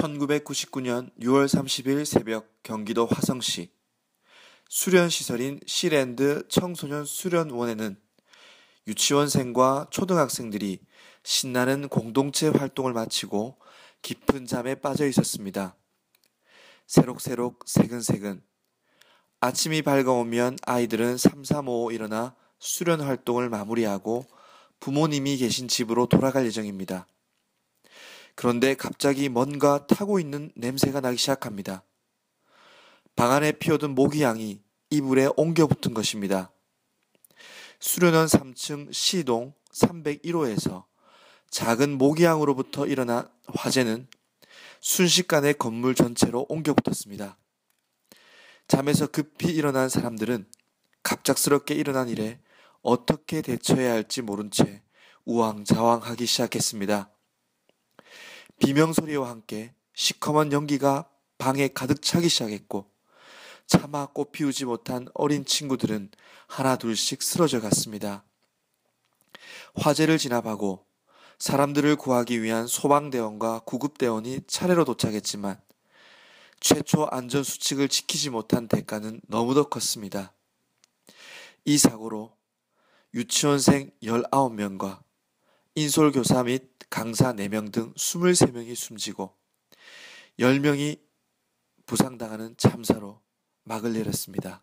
1999년 6월 30일 새벽 경기도 화성시 수련시설인 시랜드 청소년 수련원에는 유치원생과 초등학생들이 신나는 공동체 활동을 마치고 깊은 잠에 빠져 있었습니다. 새록새록 새근새근 아침이 밝아오면 아이들은 삼삼오오 일어나 수련 활동을 마무리하고 부모님이 계신 집으로 돌아갈 예정입니다. 그런데 갑자기 뭔가 타고 있는 냄새가 나기 시작합니다. 방 안에 피어든 모기향이 이불에 옮겨 붙은 것입니다. 수련원 3층 시동 301호에서 작은 모기향으로부터 일어난 화재는 순식간에 건물 전체로 옮겨 붙었습니다. 잠에서 급히 일어난 사람들은 갑작스럽게 일어난 일에 어떻게 대처해야 할지 모른 채 우왕좌왕하기 시작했습니다. 비명 소리와 함께 시커먼 연기가 방에 가득 차기 시작했고 차마 꽃 피우지 못한 어린 친구들은 하나 둘씩 쓰러져 갔습니다. 화재를 진압하고 사람들을 구하기 위한 소방대원과 구급대원이 차례로 도착했지만 최초 안전수칙을 지키지 못한 대가는 너무도 컸습니다. 이 사고로 유치원생 19명과 인솔 교사 및 강사 4명 등 23명이 숨지고 10명이 부상당하는 참사로 막을 내렸습니다.